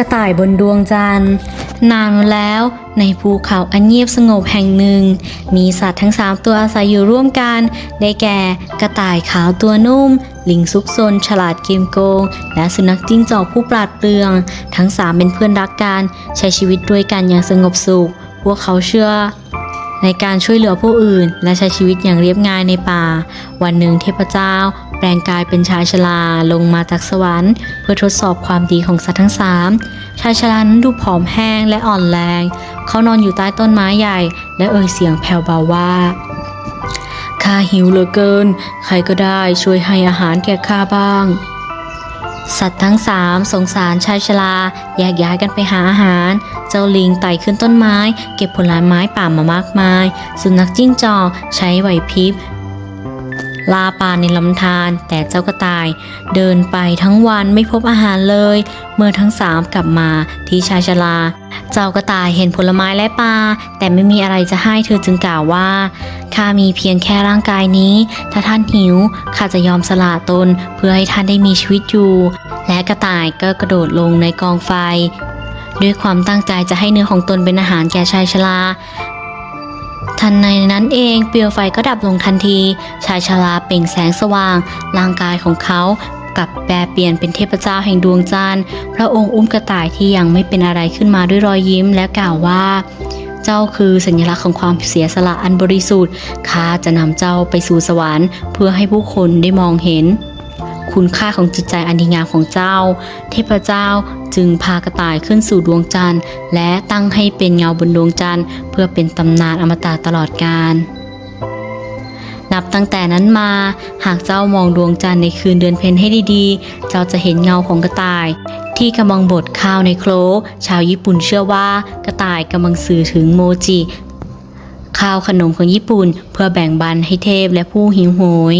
ระต่ายบนดวงจันทร์ นานมาแล้วในภูเขาอันเงียบสงบแห่งหนึ่ง มีสัตว์ทั้งสามตัวอาศัยอยู่ร่วมกัน ได้แก่กระต่ายขาวตัวนุ่ม ลิงซุกซนฉลาดเกมโกง และสุนัขจิ้งจอกผู้ปราดเปรื่อง ทั้งสามเป็นเพื่อนรักกัน ใช้ชีวิตด้วยกันอย่างสงบสุข พวกเขาเชื่อในการช่วยเหลือผู้อื่น และใช้ชีวิตอย่างเรียบง่ายในป่า วันหนึ่งเทพเจ้า แปลงกายเป็นชายชราลงมาจากสวรรค์ เพื่อทดสอบความดีของสัตว์ทั้งสามชายชรานั้นดูผอมแห้งและอ่อนแรง เขานอนอยู่ใต้ต้นไม้ใหญ่ และเอ่ยเสียงแผ่วเบาว่าข้าหิวเหลือเกิน ใครก็ได้ช่วยให้อาหารแก่ข้าบ้าง สัตว์ทั้งสามสงสารชายชราแยกย้ายกันไปหาอาหาร เจ้าลิงไต่ขึ้นต้นไม้ เก็บผลไม้ป่ามามากมาย สุนัขจิ้งจอกใช้ไหวพริบ ลาปลาในลำธารแต่เจ้ากระต่าย เดินไปทั้งวันไม่พบอาหารเลย เมื่อทั้งสามกลับมาที่ชายชราเจ้ากระต่ายเห็นผลไม้และปลาแต่ไม่มีอะไรจะให้เธอจึงกล่าวว่าข้ามีเพียงแค่ร่างกายนี้ ถ้าท่านหิวข้าจะยอมสละตนเพื่อให้ท่านได้มีชีวิตอยู่ และกระต่ายก็กระโดดลงในกองไฟ ด้วยความตั้งใจจะให้เนื้อของตนเป็นอาหารแก่ชายชรา ทันในนั้นเองเปลวไฟก็ดับลงทันที ชายชราเปล่งแสงสว่าง ร่างกายของเขากลับแปลเปลี่ยนเป็นเทพเจ้าแห่งดวงจันทร์ พระองค์อุ้มกระต่ายที่ยังไม่เป็นอะไรขึ้นมาด้วยรอยยิ้มและกล่าวว่า เจ้าคือสัญลักษณ์ของความเสียสละอันบริสุทธิ์ ข้าจะนำเจ้าไปสู่สวรรค์ เพื่อให้ผู้คนได้มองเห็น คุณค่าของจิตใจอันดีงามของเจ้า เทพเจ้า จึงพากระต่ายขึ้นสู่ดวงจันทร์ และตั้งให้เป็นเงาบนดวงจันทร์ เพื่อเป็นตำนานอมตะตลอดกาลนับตั้งแต่นั้นมา หากเจ้ามองดวงจันทร์ในคืนเดือนเพ็ญให้ดีๆ เจ้าจะเห็นเงาของกระต่าย ที่กำลังบดข้าวในโคลชาวญี่ปุ่นเชื่อว่ากระต่ายกำลังสื่อถึงโมจิ ข้าวขนมของญี่ปุ่น เพื่อแบ่งบันให้เทพและผู้หิวโหย